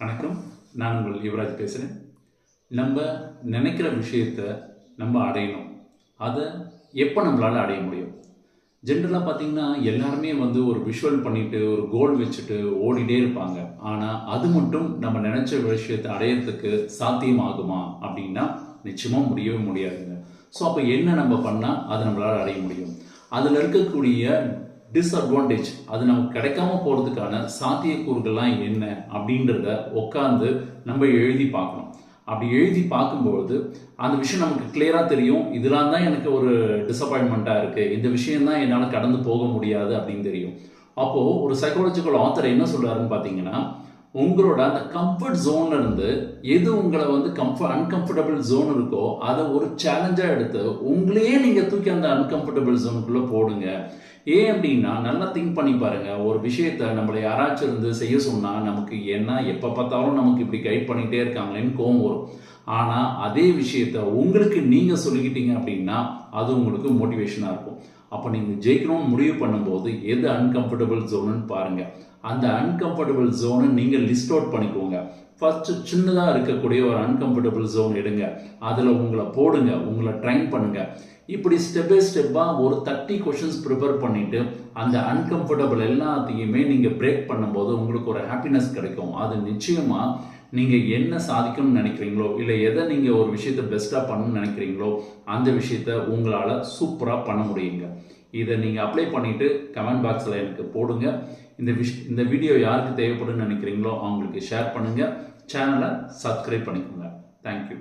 வணக்கம். நான் உங்கள் யுவராஜ் பேசுகிறேன் நம்ம நினைக்கிற விஷயத்த நம்ம அடையணும். அதை எப்போ நம்மளால் அடைய முடியும்? ஜென்ரலாக பார்த்தீங்கன்னா எல்லாருமே வந்து ஒரு விஷுவல் பண்ணிவிட்டு ஒரு கோல் வச்சுட்டு ஓடிட்டே இருப்பாங்க. ஆனால் அது மட்டும் நம்ம நினச்ச விஷயத்தை அடையிறதுக்கு சாத்தியமாகுமா அப்படின்னா நிச்சயமாக முடியவே முடியாதுங்க. ஸோ அப்போ என்ன நம்ம பண்ணால் அதை நம்மளால் அடைய முடியும்? அதில் இருக்கக்கூடிய டிஸ்அட்வான்டேஜ் அது நமக்கு கிடைக்காம போகிறதுக்கான சாத்தியக்கூறுகள்லாம் என்ன அப்படின்றத உட்காந்து நம்ம எழுதி பார்க்கணும். அப்படி எழுதி பார்க்கும்பொழுது அந்த விஷயம் நமக்கு கிளியராக தெரியும். இதெல்லாம் தான் எனக்கு ஒரு டிசப்பாயின்மெண்ட்டாக இருக்குது இந்த விஷயந்தான் என்னால் கடந்து போக முடியாது அப்படின்னு தெரியும். அப்போது ஒரு சைக்காலஜிக்கல் ஆத்தர் என்ன சொல்கிறாருன்னு பார்த்தீங்கன்னா உங்களோட அந்த கம்ஃபர்ட் ஜோன்ல இருந்து எது உங்களை வந்து கம்ஃபர்ட் அன்கம்ஃபர்டபுள் ஜோன் இருக்கோ அதை ஒரு சேலஞ்சாக எடுத்து உங்களையே நீங்கள் தூக்கி அந்த அன்கம்ஃபர்டபுள் ஜோனுக்குள்ளே போடுங்க. ஏன் அப்படின்னா நல்லா திங்க் பண்ணி பாருங்கள் ஒரு விஷயத்த நம்மளை யாராச்சும் இருந்து செய்ய சொன்னால் நமக்கு என்ன எப்போ பார்த்தாலும் நமக்கு இப்படி கைட் பண்ணிகிட்டே இருக்காங்களேன்னு கோவம் வரும். ஆனால் அதே விஷயத்த உங்களுக்கு நீங்கள் சொல்லிக்கிட்டீங்க அப்படின்னா அது உங்களுக்கு மோட்டிவேஷனாக இருக்கும். அப்போ நீங்கள் ஜெயிக்கணும்னு முடிவு பண்ணும்போது எது அன்கம்ஃபர்டபுள் ஜோனுன்னு பாருங்கள் அந்த அன்கம்ஃபர்டபுள் ஜோனை நீங்கள் லிஸ்ட் அவுட் பண்ணிக்கோங்க. ஃபஸ்ட்டு சின்னதாக இருக்கக்கூடிய ஒரு அன்கம்ஃபர்டபுள் ஜோன் எடுங்க. அதில் உங்களை போடுங்க உங்களை ட்ரைன் பண்ணுங்க. இப்படி ஸ்டெப் பை ஸ்டெப்பாக ஒரு தேர்ட்டி கொஷின்ஸ் ப்ரிப்பேர் பண்ணிவிட்டு அந்த அன்கம்ஃபர்டபுள் எல்லாத்தையுமே நீங்கள் பிரேக் பண்ணும்போது உங்களுக்கு ஒரு ஹாப்பினஸ் கிடைக்கும். அது நிச்சயமாக நீங்கள் என்ன சாதிக்கணும்னு நினைக்கிறீங்களோ இல்லை எதை நீங்கள் ஒரு விஷயத்தை பெஸ்ட்டாக பண்ணணும்னு நினைக்கிறீங்களோ அந்த விஷயத்த உங்களால் சூப்பராக பண்ண முடியுங்க. இதை நீங்கள் அப்ளை பண்ணிவிட்டு கமெண்ட் பாக்ஸில் எனக்கு போடுங்க. இந்த விஷ் இந்த வீடியோ யாருக்கு தேவைப்படுன்னு நினைக்கிறீங்களோ அவங்களுக்கு ஷேர் பண்ணுங்கள் சேனலை சப்ஸ்கிரைப் பண்ணிக்கோங்க. தேங்க்யூ